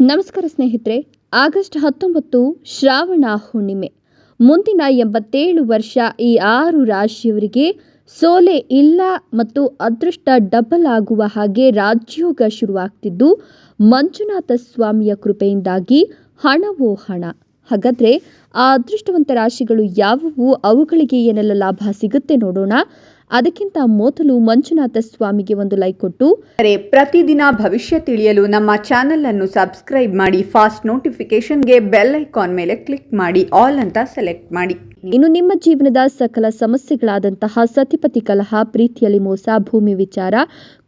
ನಮಸ್ಕಾರ ಸ್ನೇಹಿತರೆ, ಆಗಸ್ಟ್ ಹತ್ತೊಂಬತ್ತು ಶ್ರಾವಣ ಹುಣ್ಣಿಮೆ. ಮುಂದಿನ ಎಂಬತ್ತೇಳು ವರ್ಷ ಈ ಆರು ರಾಶಿಯವರಿಗೆ ಸೋಲೆ ಇಲ್ಲ ಮತ್ತು ಅದೃಷ್ಟ ಡಬಲ್ ಆಗುವ ಹಾಗೆ ರಾಜ್ಯೋಗ ಶುರುವಾಗ್ತಿದ್ದು ಮಂಜುನಾಥ ಸ್ವಾಮಿಯ ಕೃಪೆಯಿಂದಾಗಿ ಹಣವೋ ಹಣ. ಹಾಗಾದ್ರೆ ಆ ಅದೃಷ್ಟವಂತ ರಾಶಿಗಳು ಯಾವುವು? ಅವುಗಳಿಗೆ ಏನೆಲ್ಲ ಲಾಭ ಸಿಗುತ್ತೆ ನೋಡೋಣ. ಅದಕ್ಕಿಂತ ಮೊದಲು ಮಂಜುನಾಥ ಸ್ವಾಮಿಗೆ ಒಂದು ಲೈಕ್ ಕೊಟ್ಟು ಪ್ರತಿದಿನ ಭವಿಷ್ಯ ತಿಳಿಯಲು ನಮ್ಮ ಚಾನೆಲ್ ಅನ್ನು ಸಬ್ಸ್ಕ್ರೈಬ್ ಮಾಡಿ ಫಾಸ್ಟ್ ನೋಟಿಫಿಕೇಶನ್ಗೆ ಬೆಲ್ ಐಕಾನ್ ಮೇಲೆ ಕ್ಲಿಕ್ ಮಾಡಿ ಆಲ್ ಅಂತ ಸೆಲೆಕ್ಟ್ ಮಾಡಿ. ಇನ್ನು ನಿಮ್ಮ ಜೀವನದ ಸಕಲ ಸಮಸ್ಯೆಗಳಾದಂತಹ ಸತಿಪತಿ ಕಲಹ, ಪ್ರೀತಿಯಲ್ಲಿ ಮೋಸ, ಭೂಮಿ ವಿಚಾರ,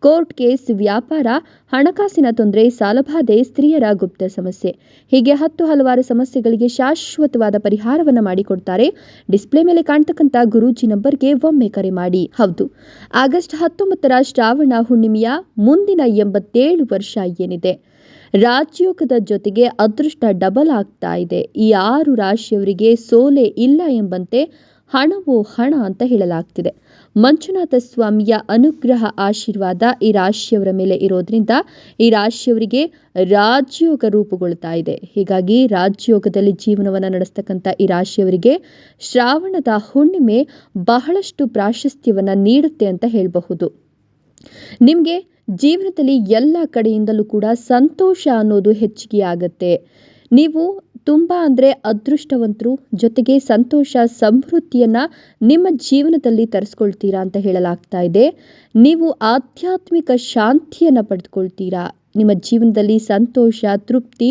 ಕೋರ್ಟ್ ಕೇಸ್, ವ್ಯಾಪಾರ, ಹಣಕಾಸಿನ ತೊಂದರೆ, ಸಾಲಬಾಧೆ, ಸ್ತ್ರೀಯರ ಗುಪ್ತ ಸಮಸ್ಯೆ. ಹೀಗೆ ಹತ್ತು ಹಲವಾರು ಸಮಸ್ಯೆಗಳಿಗೆ ಶಾಶ್ವತವಾದ ಪರಿಹಾರವನ್ನು ಮಾಡಿಕೊಡ್ತಾರೆ. ಡಿಸ್ಪ್ಲೇ ಮೇಲೆ ಕಾಣ್ತಕ್ಕಂಥ ಗುರೂಜಿ ನಂಬರ್ಗೆ ಒಮ್ಮೆ ಕರೆ ಮಾಡಿ. ಹೌದು. ಆಗಸ್ಟ್ ಹತ್ತೊಂಬತ್ತರ ಶ್ರಾವಣ ಹುಣ್ಣಿಮೆಯ ಮುಂದಿನ ಎಂಬತ್ತೇಳು ವರ್ಷ ಏನಿದೆ? ರಾಜಯೋಗದ ಜೊತೆಗೆ ಅದೃಷ್ಟ ಡಬಲ್ ಆಗ್ತಾ ಇದೆ. ಈ ಆರು ರಾಶಿಯವರಿಗೆ ಸೋಲೆ ಇಲ್ಲ ಎಂಬಂತೆ ಹಣವು ಹಣ ಅಂತ ಹೇಳಲಾಗ್ತಿದೆ. ಮಂಜುನಾಥ ಸ್ವಾಮಿಯ ಅನುಗ್ರಹ ಆಶೀರ್ವಾದ ಈ ರಾಶಿಯವರ ಮೇಲೆ ಇರೋದ್ರಿಂದ ಈ ರಾಶಿಯವರಿಗೆ ರಾಜಯೋಗ ರೂಪುಗೊಳ್ತಾ ಇದೆ. ಹೀಗಾಗಿ ರಾಜಯೋಗದಲ್ಲಿ ಜೀವನವನ್ನು ನಡೆಸ್ತಕ್ಕಂಥ ಈ ರಾಶಿಯವರಿಗೆ ಶ್ರಾವಣದ ಹುಣ್ಣಿಮೆ ಬಹಳಷ್ಟು ಪ್ರಾಶಸ್ತ್ಯವನ್ನು ನೀಡುತ್ತೆ ಅಂತ ಹೇಳಬಹುದು. ನಿಮಗೆ ಜೀವನದಲ್ಲಿ ಎಲ್ಲ ಕಡೆಯಿಂದಲೂ ಕೂಡ ಸಂತೋಷ ಅನ್ನೋದು ಹೆಚ್ಚಿಗೆ ಆಗತ್ತೆ ನೀವು ತುಂಬ ಅಂದರೆ ಅದೃಷ್ಟವಂತರು, ಜೊತೆಗೆ ಸಂತೋಷ, ಸಮೃದ್ಧಿಯನ್ನು ನಿಮ್ಮ ಜೀವನದಲ್ಲಿ ತರಿಸ್ಕೊಳ್ತೀರಾ ಅಂತ ಹೇಳಲಾಗ್ತಾ ಇದೆ. ನೀವು ಆಧ್ಯಾತ್ಮಿಕ ಶಾಂತಿಯನ್ನು ಪಡೆದುಕೊಳ್ತೀರಾ ನಿಮ್ಮ ಜೀವನದಲ್ಲಿ ಸಂತೋಷ, ತೃಪ್ತಿ,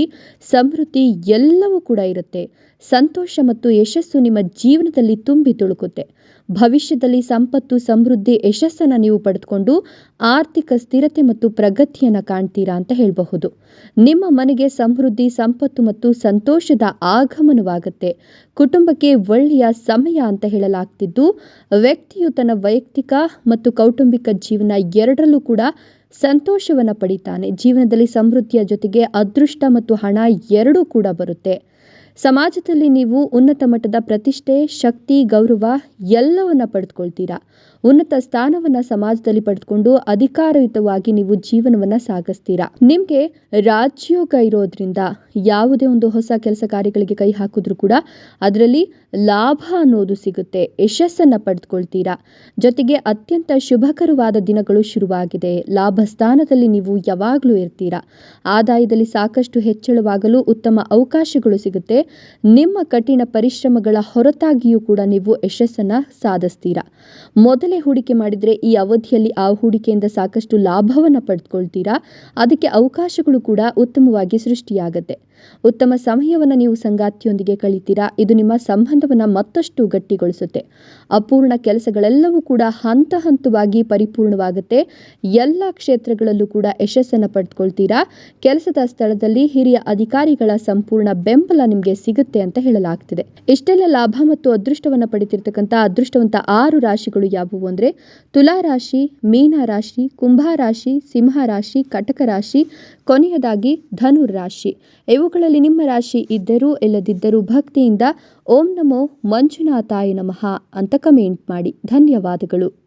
ಸಮೃದ್ಧಿ ಎಲ್ಲವೂ ಕೂಡ ಇರುತ್ತೆ. ಸಂತೋಷ ಮತ್ತು ಯಶಸ್ಸು ನಿಮ್ಮ ಜೀವನದಲ್ಲಿ ತುಂಬಿ ತುಳುಕುತ್ತೆ. ಭವಿಷ್ಯದಲ್ಲಿ ಸಂಪತ್ತು, ಸಮೃದ್ಧಿ, ಯಶಸ್ಸನ್ನು ನೀವು ಪಡೆದುಕೊಂಡು ಆರ್ಥಿಕ ಸ್ಥಿರತೆ ಮತ್ತು ಪ್ರಗತಿಯನ್ನು ಕಾಣ್ತೀರಾ ಅಂತ ಹೇಳಬಹುದು. ನಿಮ್ಮ ಮನೆಗೆ ಸಮೃದ್ಧಿ, ಸಂಪತ್ತು ಮತ್ತು ಸಂತೋಷದ ಆಗಮನವಾಗುತ್ತೆ. ಕುಟುಂಬಕ್ಕೆ ಒಳ್ಳೆಯ ಸಮಯ ಅಂತ ಹೇಳಲಾಗ್ತಿದ್ದು ವ್ಯಕ್ತಿಯು ತನ್ನ ವೈಯಕ್ತಿಕ ಮತ್ತು ಕೌಟುಂಬಿಕ ಜೀವನ ಎರಡರಲ್ಲೂ ಕೂಡ ಸಂತೋಷವನ್ನು ಪಡಿತಾನೆ. ಜೀವನದಲ್ಲಿ ಸಮೃದ್ಧಿಯ ಜೊತೆಗೆ ಅದೃಷ್ಟ ಮತ್ತು ಹಣ ಎರಡೂ ಕೂಡ ಬರುತ್ತೆ. ಸಮಾಜದಲ್ಲಿ ನೀವು ಉನ್ನತ ಮಟ್ಟದ ಪ್ರತಿಷ್ಠೆ, ಶಕ್ತಿ, ಗೌರವ ಎಲ್ಲವನ್ನ ಪಡೆದುಕೊಳ್ತೀರಾ? ಉನ್ನತ ಸ್ಥಾನವನ್ನ ಸಮಾಜದಲ್ಲಿ ಪಡೆದುಕೊಂಡು ಅಧಿಕಾರಯುತವಾಗಿ ನೀವು ಜೀವನವನ್ನ ಸಾಗಿಸ್ತೀರಾ? ನಿಮಗೆ ರಾಜ್ಯೋಗ ಇರೋದ್ರಿಂದ ಯಾವುದೇ ಒಂದು ಹೊಸ ಕೆಲಸ ಕಾರ್ಯಗಳಿಗೆ ಕೈ ಹಾಕಿದ್ರು ಕೂಡ ಅದರಲ್ಲಿ ಲಾಭ ಅನ್ನೋದು ಸಿಗುತ್ತೆ, ಯಶಸ್ಸನ್ನು ಪಡೆದುಕೊಳ್ತೀರಾ? ಜೊತೆಗೆ ಅತ್ಯಂತ ಶುಭಕರವಾದ ದಿನಗಳು ಶುರುವಾಗಿದೆ ಲಾಭ ಸ್ಥಾನದಲ್ಲಿ ನೀವು ಯಾವಾಗಲೂ ಇರ್ತೀರಾ? ಆದಾಯದಲ್ಲಿ ಸಾಕಷ್ಟು ಹೆಚ್ಚಳವಾಗಲು ಉತ್ತಮ ಅವಕಾಶಗಳು ಸಿಗುತ್ತೆ ನಿಮ್ಮ ಕಠಿಣ ಪರಿಶ್ರಮಗಳ ಹೊರತಾಗಿಯೂ ಕೂಡ ನೀವು ಯಶಸ್ಸನ್ನು ಸಾಧಿಸ್ತೀರಾ? ಮೊದಲೇ ಹೂಡಿಕೆ ಮಾಡಿದರೆ ಈ ಅವಧಿಯಲ್ಲಿ ಆ ಹೂಡಿಕೆಯಿಂದ ಸಾಕಷ್ಟು ಲಾಭವನ್ನು ಪಡೆದುಕೊಳ್ತೀರಾ ಅದಕ್ಕೆ ಅವಕಾಶಗಳು ಕೂಡ ಉತ್ತಮವಾಗಿ ಸೃಷ್ಟಿಯಾಗುತ್ತೆ. ಉತ್ತಮ ಸಮಯವನ್ನು ನೀವು ಸಂಗಾತಿಯೊಂದಿಗೆ ಕಳಿತೀರಾ? ಇದು ನಿಮ್ಮ ಸಂಬಂಧವನ್ನು ಮತ್ತಷ್ಟು ಗಟ್ಟಿಗೊಳಿಸುತ್ತೆ. ಅಪೂರ್ಣ ಕೆಲಸಗಳೆಲ್ಲವೂ ಕೂಡ ಹಂತ ಹಂತವಾಗಿ ಪರಿಪೂರ್ಣವಾಗುತ್ತೆ. ಎಲ್ಲ ಕ್ಷೇತ್ರಗಳಲ್ಲೂ ಕೂಡ ಯಶಸ್ಸನ್ನು ಪಡೆದುಕೊಳ್ತೀರಾ ಕೆಲಸದ ಸ್ಥಳದಲ್ಲಿ ಹಿರಿಯ ಅಧಿಕಾರಿಗಳ ಸಂಪೂರ್ಣ ಬೆಂಬಲ ನಿಮಗೆ ಸಿಗುತ್ತೆ ಅಂತ ಹೇಳಲಾಗ್ತಿದೆ. ಇಷ್ಟೆಲ್ಲ ಲಾಭ ಮತ್ತು ಅದೃಷ್ಟವನ್ನು ಪಡಿತಿರ್ತಕ್ಕಂಥ ಅದೃಷ್ಟವಂತ ಆರು ರಾಶಿಗಳು ಯಾವುವು ಅಂದರೆ ತುಲಾ ರಾಶಿ, ಮೀನ ರಾಶಿ, ಕುಂಭ ರಾಶಿ, ಸಿಂಹ ರಾಶಿ, ಕಟಕ ರಾಶಿ, ಕೊನೆಯದಾಗಿ ಧನುರ್ ರಾಶಿ. ಇವುಗಳಲ್ಲಿ ನಿಮ್ಮ ರಾಶಿ ಇದ್ದರೂ ಇಲ್ಲದಿದ್ದರೂ ಭಕ್ತಿಯಿಂದ ಓಂ ನಮೋ ಮಂಜುನಾಥಾಯ ನಮಃ ಅಂತ ಕಮೆಂಟ್ ಮಾಡಿ. ಧನ್ಯವಾದಗಳು.